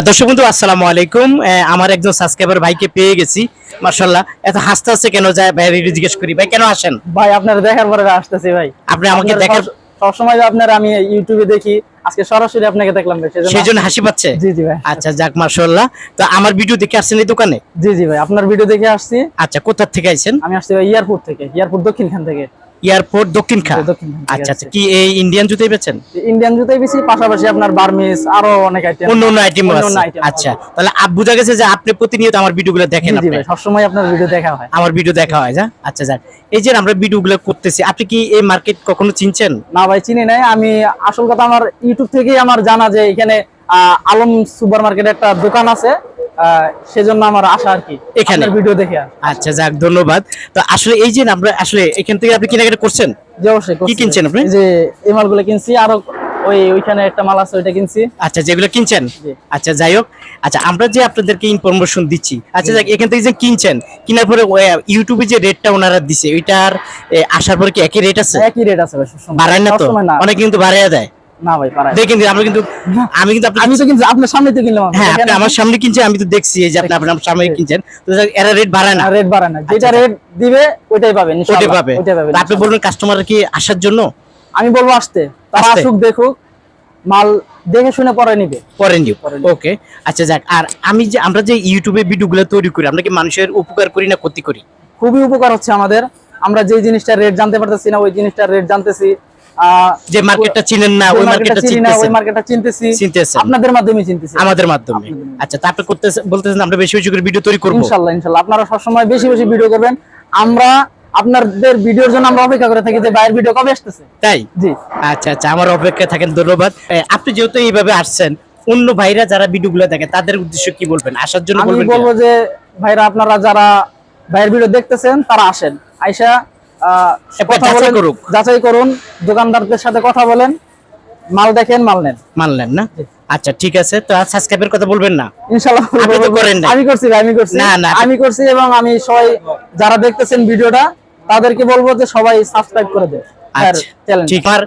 দর্শক বন্ধু আসসালামু আলাইকুম। আমার একজন সাবস্ক্রাইবার ভাইকে পেয়ে গেছি মার্শাল্লাহ এত হাসতে হাসতে কেন যায়? ভাই জিজ্ঞেস করি ভাই কেন আসেন? ভাই আপনার দেখার পরে আসতেছি ভাই। আপনি আমাকে দেখার সব- সবসময় যে আপনার আমি ইউটিউবে দেখি আজকে সরাসরি আপনাকে দেখলাম সেই জন্য হাসি পাচ্ছে? জি জি ভাই। আচ্ছা যাক মার্শাল্লাহ তো আমার ভিডিও দেখে আসছেন এই দোকানে? জি জি ভাই আপনার ভিডিও দেখে আসছি। আচ্ছা কোথা থেকে আইছেন? আমি আসছি ভাই এয়ারপোর্ট থেকে এয়ারপোর্ট দক্ষিণখান থেকে। এয়ারপোর্ট দক্ষিণ খা। আচ্ছা আচ্ছা। কি এই ইন্ডিয়ান জুতোই বেচেন? ইন্ডিয়ান জুতাই বেশি পাশাপাশি আপনার বার্মিস আরও অনেক আইটেম অন্য অন্য আইটেম আছে। আচ্ছা তাহলে আপ বুঝা গেছে যে আপনি প্রতিনিয়ত আমার ভিডিওগুলো দেখেন আপনি। ভাই সবসময় আপনার ভিডিও দেখা হয়। আমার ভিডিও দেখা হয় যা? আচ্ছা যাক। এই যে আমরা ভিডিওগুলো করতেছি আপনি কি এই মার্কেট কখনো চিনছেন? না ভাই চিনি নাই। আমি আসল কথা আমার ইউটিউব থেকেই আমার জানা যে এখানে আহ, আলম সুপার মার্কেটে একটা দোকান আছে। সেজন্য আমার আশা আর কি এখানে? ভিডিও দেখে আচ্ছা যাক ধন্যবাদ। তো আসলে এই যে আমরা আসলে এখান থেকে আপনি কেনাকাটা করছেন? জি অবশ্যই করছি। কিনছেন আপনি? যে এই মালগুলো কিনছি আরও ওই ওইখানে একটা মাল আছে ওইটা কিনছি। আচ্ছা যেগুলো কিনছেন? আচ্ছা যাই হোক। আচ্ছা আমরা যে আপনাদেরকে ইনফরমেশন দিচ্ছি আচ্ছা যাক এখান থেকে যে কিনছেন কেনার পরে ইউটিউবে যে রেটটা ওনারা দিছে ওইটার আসার পরে কি একই রেট আছে? একই রেট আছে বাড়ায় না তো? অনেক কিন্তু বাড়াইয়া দেয়। না ভাই পারায় দেখেন আমরা কিন্তু আমি কিন্তু আমি তো কিনছি আপনার সামনে তো কিনলাম হ্যাঁ আপনি আমার সামনে কিনছেন আমি তো দেখছি যে আপনি আপনার সামনে কিনছেন। তো এরা রেট বাড়ায় না। রেট বাড়ায় না। যেটা আচ্ছা, রেট দিবে ওইটাই পাবেন ওইটা পাবে। ওইটাই পাবেন আপনি বলবেন কাস্টমার কি আসার জন্য? আমি বলব আসতে। তারা আসুক দেখুক। মাল দেখে শুনে পরে নিবে। পরে নিও। ওকে আচ্ছা যাক। আর আমি যে আমরা যে ইউটিউবে ভিডিওগুলো তৈরি করি আমরা কি মানুষের উপকার করি না ক্ষতি করি? খুবই উপকার হচ্ছে আমাদের। আমরা যে জিনিসটার রেট জানতে পারতেছি না ওই জিনিসটার রেট জানতেছি। যে মার্কেটটা চিনেন না ওই মার্কেটটা মার্কেটটা চিনি না ওই মার্কেটটা চিনতেছি। চিনতেছেন। আপনাদের মাধ্যমে চিনতেছি। আমাদের মাধ্যমে। আচ্ছা তারপরে করতে বলতেছেন আমরা বেশি বেশি করে ভিডিও তৈরি করব। ইনশাল্লাহ ইনশাল্লাহ। আপনারা সবসময় বেশি বেশি ভিডিও করবেন। আমরা আপনাদের ভিডিওর জন্য আমরা অপেক্ষা করে থাকি যে বাইরের ভিডিও কবে আসতেছে। তাই? জি। আচ্ছা আচ্ছা আমার অপেক্ষায় থাকেন ধন্যবাদ। আপনি যেহেতু এইভাবে আসছেন অন্য ভাইরা যারা ভিডিওগুলো দেখে তাদের উদ্দেশ্য কি বলবেন? আসার জন্য আমি বলব যে ভাইরা আপনারা যারা ভাইয়ের ভিডিও দেখতেছেন তারা আসেন। আইসা কথা যাচাই বলেন যাচাই করুন দোকানদারদের সাথে কথা বলেন মাল দেখেন মাল নেন। মানলেন না? আচ্ছা ঠিক আছে তো আর সাবস্ক্রাইবের কথা বলবেন না? ইনশাল্লাহ আপনি তো করেন নাই। আমি করছি আমি করছি। না, না। আমি করছি এবং আমি সবাই যারা দেখতেছেন ভিডিওটা তাদেরকে বলব যে সবাই সাবস্ক্রাইব করে দেয় আচ্ছা চ্যানেল ঠিক আমার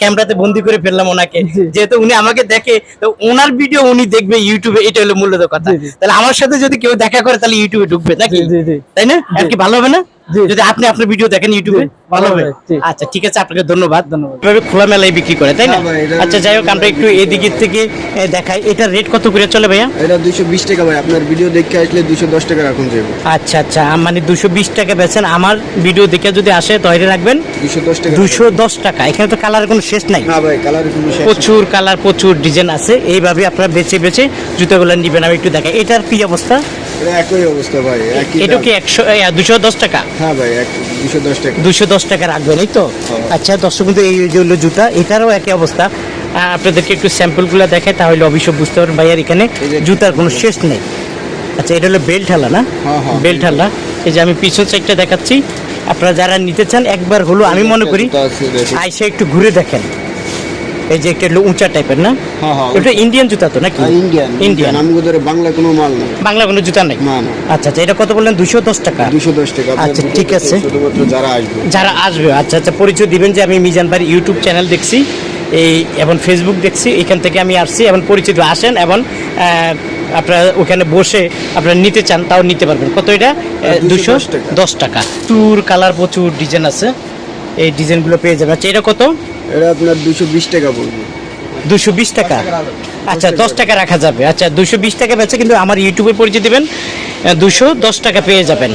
ক্যামেরাতে বন্দি করে ফেললাম ওনাকে। যেহেতু উনি আমাকে দেখে তো ওনার ভিডিও উনি দেখবে ইউটিউবে এটা হলো মূলত কথা। জি, জি। তাহলে আমার সাথে যদি কেউ দেখা করে তাহলে ইউটিউবে ঢুকবে নাকি? জি জি জি। তাই না? আর কি ভালো হবে না? যদি আপনি আপনার ভিডিও দেখেন ইউটিউবে ভালো হবে আচ্ছা ঠিক আছে আপনাকে ধন্যবাদ। ধন্যবাদ। এভাবে খোলা মেলায় বিক্রি করে তাই না? আচ্ছা যাই হোক আমরা একটু এই দিকের থেকে দেখাই। এটা রেট কত করে চলে ভাইয়া? এটা দুইশো বিশ টাকা ভাই আপনার ভিডিও দেখে আসলে দুইশো দশ টাকা রাখুন যাবে আচ্ছা আচ্ছা মানে দুশো বিশ টাকা বেচেন। আমার ভিডিও দেখে যদি আসে তৈরি রাখবেন। দুইশো দশ টাকা দুশো দশ টাকা। এখানে তো কালার কোনো শেষ নেই। প্রচুর কালার প্রচুর ডিজাইন আছে। এইভাবে আপনারা বেছে বেছে জুতোগুলো নিবেন আমি একটু দেখাই। এটার কি অবস্থা? একই অবস্থা ভাই এটা কি একশো দুশো দশ টাকা? হ্যাঁ ভাই দশ টাকা। দুশো দশ টাকা রাখবেন এই তো? হ্যাঁ। আচ্ছা দর্শক কিন্তু এই যে হলো জুতা এটারও একই অবস্থা। আপনাদেরকে একটু স্যাম্পলগুলো দেখায় তাহলে বুঝতে পারবেন ভাইয়ার এখানে জুতার কোনো শেষ নেই। আচ্ছা এটা হলো বেল্ট হালা না? হ্যাঁ, হ্যাঁ। বেল্ট হালা এই যে আমি পিছন সাইডটা দেখাচ্ছি। আপনারা যারা নিতে চান একবার হলো আমি মনে করি আইসে একটু ঘুরে দেখেন। এই যে একটা উঁচা টাইপের না? হ্যাঁ, হ্যাঁ, ওটা ইন্ডিয়ান জুতা তো নাকি? ইন্ডিয়ান ইন্ডিয়ান আমি ওদের বাংলা কোনো মাল নেই। বাংলা কোনো জুতা নেই? আচ্ছা আচ্ছা এটা কত বললেন? দুশো দশ টাকা। দুশো দশ টাকা। আচ্ছা, ঠিক আছে। যারা আসবে। যারা আসবে আচ্ছা আচ্ছা পরিচয় দিবেন যে আমি মিজান ভাই ইউটিউব চ্যানেল দেখছি। এই এবং ফেসবুক দেখছি এখান থেকে আমি আসছি এবং পরিচিত। আসেন এবং আপনারা ওখানে বসে আপনারা নিতে চান তাও নিতে পারবেন। কত এটা? দুশো দশ টাকা। প্রচুর কালার প্রচুর ডিজাইন আছে। এই ডিজাইনগুলো পেয়ে যাবেন। আচ্ছা এটা কত? এটা আপনার দুশো বিশ টাকা পড়বে। দুশো বিশ টাকা? আচ্ছা দশ টাকা রাখা যাবে। আচ্ছা দুশো বিশ টাকা বেচে কিন্তু আমার ইউটিউবে পরিচয় দেবেন। দুশো দশ টাকা পেয়ে যাবেন।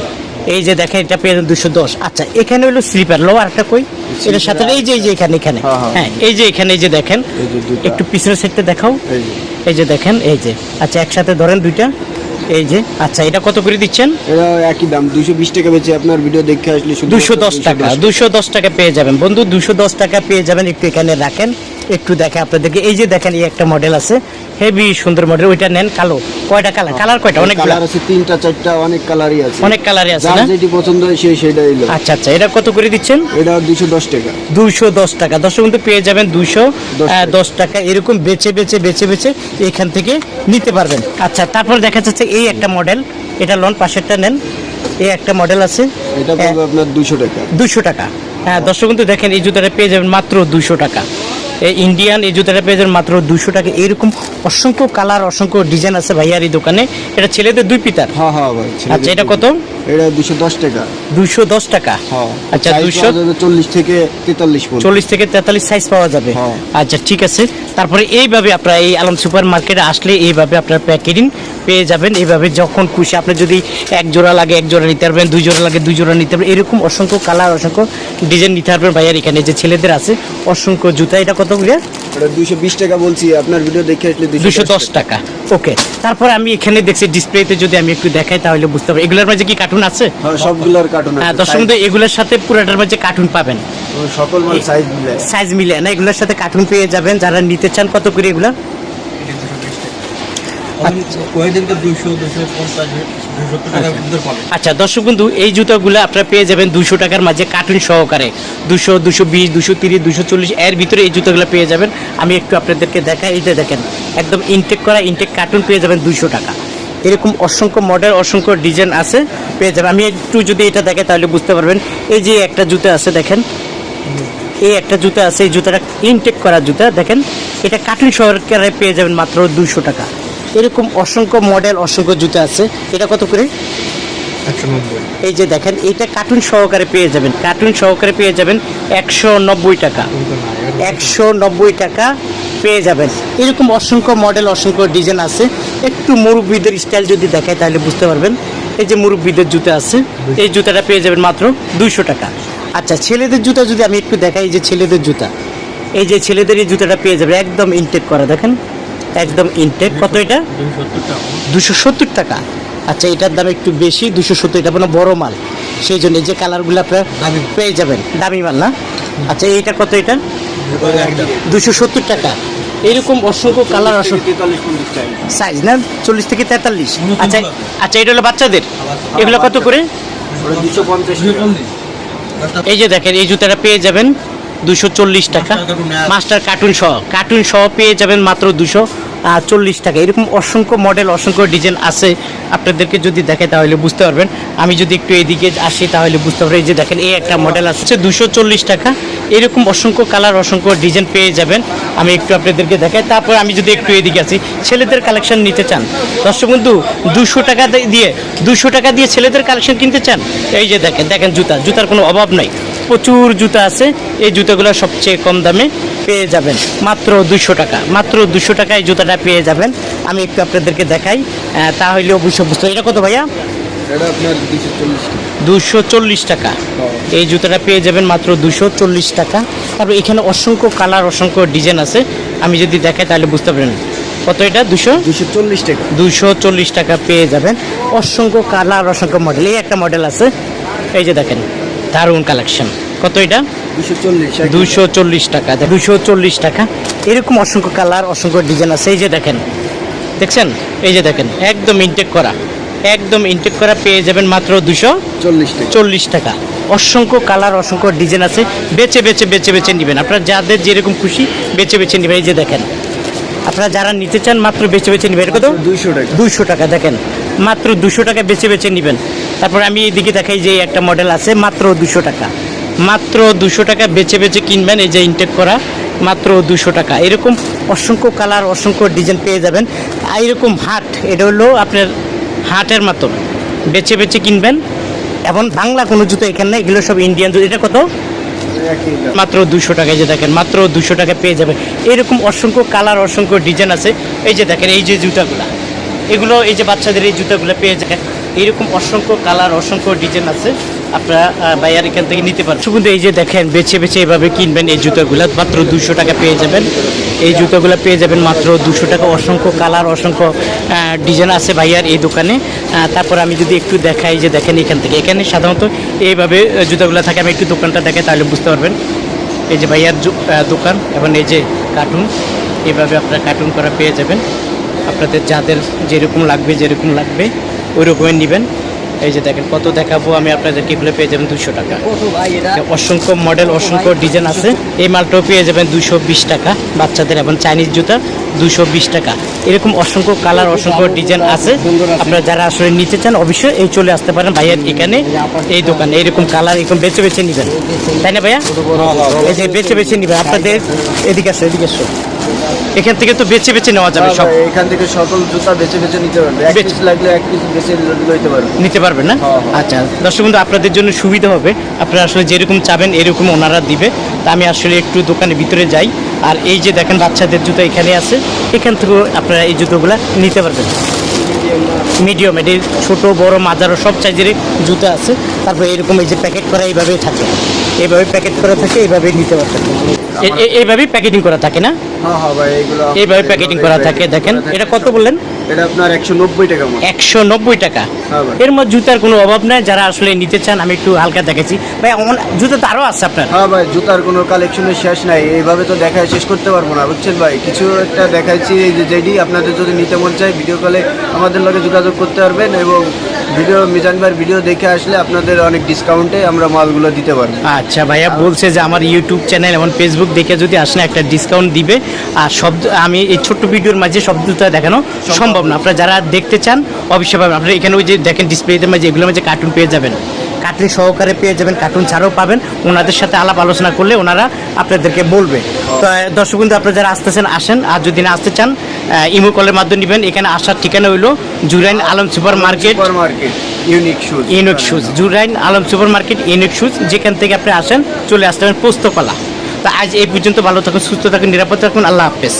এই যে দেখেন এটা পেয়ে দুশো দশ। আচ্ছা এখানে হলো স্লিপার। লো একটা কই? এটার সাথে এই যে এই যে এখানে এখানে। হ্যাঁ, হ্যাঁ। হ্যাঁ এই যে এখানে এই যে দেখেন। একটু পিছনের সাইডটা দেখাও। এই যে। দেখেন এই যে। আচ্ছা একসাথে ধরেন দুইটা। এই যে আচ্ছা এটা কত করে দিচ্ছেন? এটা একই দাম দুশো বিশ টাকা বেচে আপনার ভিডিও দেখে আসলে দুশো দশ টাকা দুশো দশ টাকা পেয়ে যাবেন। বন্ধু দুশো দশ টাকা পেয়ে যাবেন একটু এখানে রাখেন। একটু দেখে আপনাদেরকে। এই যে দেখেন এই একটা মডেল আছে। হেভি সুন্দর মডেল ওইটা নেন কালো। কয়টা কালার? কালার কয়টা? অনেক কালার আছে তিনটা চারটা অনেক কালারই আছে। অনেক কালারই আছে না? যেটি পছন্দ হয় সেই সেটাই এলো আচ্ছা আচ্ছা এটা কত করে দিচ্ছেন? এটা দুশো দশ টাকা। দুইশো দশ টাকা। দর্শক কিন্তু পেয়ে যাবেন দুইশো দশ টাকা। দশ টাকা। এরকম বেছে বেছে বেছে বেছে এখান থেকে নিতে পারবেন। আচ্ছা তারপর দেখা যাচ্ছে এই একটা মডেল এটা লোন পাশেরটা নেন। এই একটা মডেল আছে। এটা পড়বে আপনার দুশো টাকা। দুশো টাকা। হ্যাঁ দর্শক কিন্তু দেখেন এই জুতাটা পেয়ে যাবেন মাত্র দুশো টাকা। এই ইন্ডিয়ান এই জুতাটা পেয়ে যাবেন মাত্র দুশো টাকা। এরকম অসংখ্য কালার অসংখ্য ডিজাইন আছে ভাইয়ার এই দোকানে। এটা ছেলেদের দুই পিতার? হ্যাঁ হ্যাঁ ভাই আচ্ছা এটা কত? এটা দুশো দশ টাকা। দুশো দশ টাকা? হ্যাঁ। আচ্ছা দুশো চল্লিশ থেকে তেতাল্লিশ চল্লিশ থেকে তেতাল্লিশ সাইজ পাওয়া যাবে। হ্যাঁ। আচ্ছা ঠিক আছে। তারপরে এইভাবে আপনারা এই আলম সুপার মার্কেটে আসলে এইভাবে আপনারা প্যাকেটিং পেয়ে যাবেন। এইভাবে যখন খুশি আপনি যদি এক জোড়া লাগে এক জোড়া নিতে পারবেন দুই জোড়া লাগে দুই জোড়া নিতে পারবেন। এরকম অসংখ্য কালার অসংখ্য ডিজাইন নিতে পারবেন ভাইয়ার এখানে। যে ছেলেদের আছে অসংখ্য জুতা। এটা কত করে? দুশো বিশ টাকা বলছি। আপনার ভিডিও দেখে আসলে দুশো দশ টাকা। ওকে তারপর আমি এখানে দেখছি ডিসপ্লেতে যদি আমি একটু দেখাই তাহলে বুঝতে পারব। এগুলোর মাঝে কি কার্টুন আছে? হ্যাঁ সবগুলোর কার্টুন হ্যাঁ আছে। দর্শক এগুলোর সাথে পুরাটার মাঝে কার্টুন পাবেন। সকল মাল সাইজ মিলে। সাইজ মিলে না এগুলোর সাথে কার্টুন পেয়ে যাবেন। যারা নিতে চান কত করে এগুলো? আচ্ছা দর্শক বন্ধু এই জুতোগুলো আপনারা পেয়ে যাবেন দুশো টাকার মাঝে কার্টুন সহকারে। দুশো দুশো বিশ দুশো তিরিশ দুশো চল্লিশ এর ভিতরে এই জুতোগুলো পেয়ে যাবেন। আমি একটু আপনাদেরকে দেখাই এই যে দেখেন একদম ইনটেক করা ইনটেক কার্টুন পেয়ে যাবেন দুশো টাকা। এরকম অসংখ্য মডেল অসংখ্য ডিজাইন আছে, পেয়ে যাবেন। আমি একটু যদি এটা দেখে তাহলে বুঝতে পারবেন। এই যে একটা জুতো আছে, দেখেন। এই একটা জুতো আছে, এই জুতোটা ইনটেক করা জুতা, দেখেন। এটা কাটলি সরকারে পেয়ে যাবেন মাত্র দুশো টাকা। এরকম অসংখ্য মডেল অসংখ্য জুতো আছে। এটা কত করে? এই যে দেখেন এইটা কার্টুন সহকারে পেয়ে যাবেন। কার্টুন সহকারে পেয়ে যাবেন একশো নব্বই টাকা। একশো নব্বই টাকা পেয়ে যাবেন। এরকম অসংখ্য মডেল অসংখ্য ডিজাইন আছে। একটু মুরব্বীদের স্টাইল যদি দেখায় তাহলে বুঝতে পারবেন। এই যে মুরব্বীদের জুতা আছে এই জুতাটা পেয়ে যাবেন মাত্র দুইশো টাকা। আচ্ছা ছেলেদের জুতা যদি আমি একটু দেখাই এই যে ছেলেদের জুতা। এই যে ছেলেদের এই জুতাটা পেয়ে যাবে একদম ইনটেক করা দেখেন। একদম ইনটেক কত এটা? দুশো সত্তর টাকা। আচ্ছা এটার দাম একটু বেশি দুশো সত্তর এটা মানে বড় মাল। সেই জন্য যে কালারগুলো আপনার। পেয়ে যাবেন দামি মাল না? আচ্ছা এইটা কত এটা? দুশো সত্তর টাকা। এরকম অসংখ্য কালার অসংখ্য সাইজ না? চল্লিশ থেকে তেতাল্লিশ। আচ্ছা আচ্ছা এটা হলো বাচ্চাদের? এগুলো কত করে? এই যে দেখেন এই জুতাটা পেয়ে যাবেন দুশো চল্লিশ টাকা। Master cartoon. সহ। কার্টুন সহ পেয়ে যাবেন মাত্র দুশো চল্লিশ টাকা। এরকম অসংখ্য মডেল অসংখ্য ডিজাইন আছে। আপনাদেরকে যদি দেখে তাহলে বুঝতে পারবেন। আমি যদি একটু এদিকে আসি তাহলে বুঝতে পারবেন। এই যে দেখেন, এই একটা মডেল আছে। দুশো চল্লিশ টাকা। এরকম অসংখ্য কালার অসংখ্য ডিজাইন পেয়ে যাবেন। আমি একটু আপনাদেরকে দেখাই। তারপর আমি যদি একটু এদিকে আসি, ছেলেদের কালেকশন নিতে চান। দর্শক বন্ধু, দুশো টাকা দিয়ে, দুশো টাকা দিয়ে ছেলেদের কালেকশন কিনতে চান? এই যে দেখেন দেখেন জুতা। জুতার কোনো অভাব নাই। প্রচুর জুতা আছে। এই জুতাগুলো সবচেয়ে কম দামে। পেয়ে যাবেন। মাত্র দুশো টাকা। মাত্র দুশো টাকায় জুতাটা পেয়ে যাবেন। আমি একটু আপনাদেরকে দেখাই। তাহলে অবশ্যই বুঝতে এটা কত ভাইয়া? দুশো চল্লিশ টাকা। টাকা। এই জুতাটা পেয়ে যাবেন মাত্র দুশো চল্লিশ টাকা। তারপর এখানে অসংখ্য কালার অসংখ্য ডিজাইন আছে। আমি যদি দেখাই তাহলে বুঝতে পারেন কত এটা? দুশো দুশো চল্লিশ টাকা। দুশো চল্লিশ টাকা পেয়ে যাবেন। অসংখ্য কালার অসংখ্য মডেল এই একটা মডেল আছে। এই যে দেখেন দারুণ কালেকশন কত এটা? দুশো চল্লিশ দুশো টাকা দুশো চল্লিশ টাকা। এরকম অসংখ্য কালার অসংখ্য ডিজাইন আছে। এই যে দেখেন দেখছেন? এই যে দেখেন একদম ইনটেক করা একদম ইনটেক করা পেয়ে যাবেন মাত্র দুশো চল্লিশ টাকা। অসংখ্য কালার অসংখ্য ডিজাইন আছে। বেছে বেছে বেছে বেছে নেবেন। আপনারা যাদের যেরকম খুশি বেছে বেছে নেবেন। এই যে দেখেন আপনারা যারা নিতে চান মাত্র বেছে বেছে নেবেন। কত? দুইশো টাকা। দুইশো টাকা দেখেন মাত্র দুশো টাকা বেছে বেছে নেবেন। তারপর আমি এদিকে দেখাই যে একটা মডেল আছে মাত্র দুশো টাকা। মাত্র দুশো টাকা বেছে বেছে কিনবেন এই যে ইনটেক করা, মাত্র দুশো টাকা। এরকম অসংখ্য কালার অসংখ্য ডিজাইন পেয়ে যাবেন। এরকম হাট, এটা হলো আপনার হাটের মতন বেছে বেছে কিনবেন। এখন বাংলা কোনো জুতো এখানে নেই, এগুলো সব ইন্ডিয়ান জুতো। এটা কত? মাত্র দুশো টাকায় যে দেখেন, মাত্র দুশো টাকা পেয়ে যাবেন। এরকম অসংখ্য কালার অসংখ্য ডিজাইন আছে। এই যে দেখেন, এই যে জুতাগুলা। এগুলো এই যে বাচ্চাদের এই জুতাগুলো পেয়ে যাবেন। এরকম অসংখ্য কালার, অসংখ্য ডিজাইন আছে। আপনারা বাইয়ার এখান থেকে নিতে পারেন। শুধু এই যে দেখেন, বেছে বেছে এভাবে কিনবেন এই জুতোগুলো, মাত্র দুশো টাকা পেয়ে যাবেন। এই জুতোগুলো পেয়ে যাবেন মাত্র দুশো টাকা। অসংখ্য কালার, অসংখ্য ডিজাইন আছে ভাইয়ার এই দোকানে। তারপর আমি যদি একটু দেখাই যে দেখেন এখান থেকে। এখানে সাধারণত এইভাবে জুতোগুলো থাকে। আমি একটু দোকানটা দেখাই, তাহলে বুঝতে পারবেন। এই যে ভাইয়ার দোকান এবং এই যে কার্টুন, এইভাবে আপনারা কার্টুন করা পেয়ে যাবেন। আপনাদের যাদের যেরকম লাগবে যেরকম লাগবে। ওই রকমের নেবেন। এই যে দেখেন কত দেখাবো আমি আপনাদেরকে এগুলো পেয়ে যাবেন দুশো টাকা। অসংখ্য মডেল অসংখ্য ডিজাইন আছে। এই মালটাও পেয়ে যাবেন দুশো বিশ টাকা বাচ্চাদের এবং চাইনিজ জুতা। দুশো বিশ টাকা। এরকম অসংখ্য কালার অসংখ্য ডিজাইন আছে। আপনারা যারা আসলে নিতে চান অবশ্যই এই চলে আসতে পারেন ভাইয়ার এখানে এই দোকানে। এইরকম কালার এরকম বেছে বেছে নেবেন। তাই না ভাইয়া? এই যে বেছে বেছে নেবেন। আপনাদের এদিকে আসো এদিকে আসো। এখান থেকে তো বেছে বেছে নেওয়া যাবে সব। হ্যাঁ এখান থেকে সকল জুতা বেছে বেছে নিতে পারবে। এক পিস লাগলে এক পিস বেছে লইতে পারবে। নিতে পারবেন না? হ্যাঁ, হ্যাঁ। আচ্ছা দর্শক বন্ধু আপনাদের জন্য সুবিধা হবে। আপনারা আসলে যেরকম চাবেন এরকম ওনারা দিবে। তা আমি আসলে একটু দোকানের ভিতরে যাই। আর এই যে দেখেন বাচ্চাদের জুতো এখানে আছে। এখান থেকেও আপনারা এই জুতোগুলো নিতে পারবেন। মিডিয়াম এটি ছোটো, বড়ো, মাজারও সব সাইজেরই জুতো আছে। তারপর এরকম এই যে প্যাকেট করা এইভাবেই থাকে। এইভাবে প্যাকেট করা থাকে এইভাবেই নিতে এ- এইভাবেই প্যাকেটিং করা থাকে না? হ্যাঁ হ্যাঁ ভাই এইভাবে প্যাকেটিং করা থাকে দেখেন। এটা কত বললেন? এটা আপনার একশো নব্বই টাকা একশো নব্বই টাকা। হ্যাঁ এর মধ্যে জুতার কোনো অভাব নাই যারা আসলে নিতে চান আমি একটু হালকা দেখেছি ভাই জুতো তো আরও আছে আপনার। হ্যাঁ ভাই জুতার কোনো কালেকশনের শেষ নাই। এইভাবে তো দেখায় শেষ করতে পারব না বুঝছেন ভাই? কিছু একটা দেখাইছি এই যে যেডি আপনাদের যদি নিতে মন চায় ভিডিও কলে আমাদের লগে যোগাযোগ করতে পারবেন এবং ভিডিও মিজানবার ভিডিও দেখে আসলে আপনাদের অনেক ডিসকাউন্টে আমরা মালগুলো দিতে পারব। আচ্ছা ভাইয়া বলছে যে আমার ইউটিউব চ্যানেল এবং ফেসবুক দেখে যদি আসলে একটা ডিসকাউন্ট দিবে, আর সব আমি এই ছোট্ট ভিডিওর মাঝে জুতা দেখানো সম্ভব না। আপনারা যারা দেখতে চান, অবশ্যই পাবেন আপনারা এখানে ওই যে দেখেন ডিসপ্লেতে মাঝে এগুলোর মাঝে কার্টুন পেয়ে যাবেন। কাটলি সহকারে পেয়ে যাবেন কার্টুন ছাড়াও পাবেন। ওনাদের সাথে আলাপ আলোচনা করলে ওনারা আপনাদেরকে বলবে। তো দর্শক বন্ধু আপনারা যারা আসতেছেন আসেন। আর যদি না আসতে চান ইমো কলের মাধ্যমে নেবেন। এখানে আসার ঠিকানা হইল Jurain Alam super market super market unique shoes unique shoes Jurain Alam super market unique shoes যেখান থেকে আপনি আসেন চলে আসতে পারেন পোস্তকলা তা আজ এই পর্যন্ত ভালো থাকুন সুস্থ থাকুন নিরাপদ থাকুন। আল্লাহ হাফেজ।